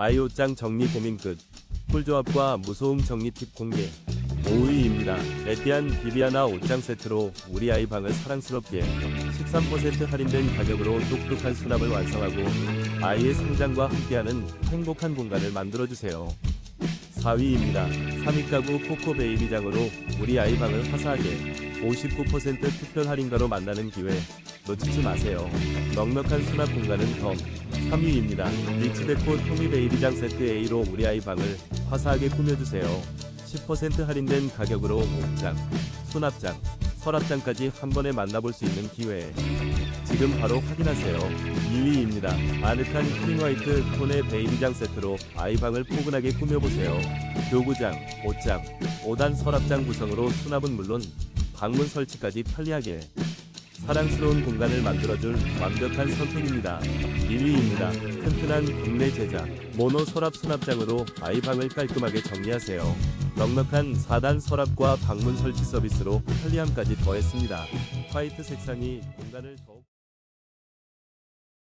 아이 옷장 정리 고민 끝. 꿀조합과 무소음 정리 팁 공개. 5위입니다. 에티안 비비아나 옷장 세트로 우리 아이 방을 사랑스럽게 13% 할인된 가격으로 똑똑한 수납을 완성하고 아이의 성장과 함께하는 행복한 공간을 만들어주세요. 4위입니다. 3위 가구 코코 베이비장으로 우리 아이 방을 화사하게 59% 특별 할인가로 만나는 기회 놓치지 마세요. 넉넉한 수납 공간은 덤. 3위입니다. 리치데코 토미 베이비장 세트 A로 우리 아이 방을 화사하게 꾸며주세요. 10% 할인된 가격으로 옷장, 수납장, 서랍장까지 한 번에 만나볼 수 있는 기회. 지금 바로 확인하세요. 2위입니다. 아늑한 크림 화이트 톤의 베이비장 세트로 아이방을 포근하게 꾸며보세요. 교구장, 옷장, 5단 서랍장 구성으로 수납은 물론 방문 설치까지 편리하게 사랑스러운 공간을 만들어줄 완벽한 선택입니다. 1위입니다. 튼튼한 국내 제작 모노 서랍 수납장으로 아이방을 깔끔하게 정리하세요. 넉넉한 4단 서랍과 방문 설치 서비스로 편리함까지 더했습니다. 화이트 색상이 공간을 더욱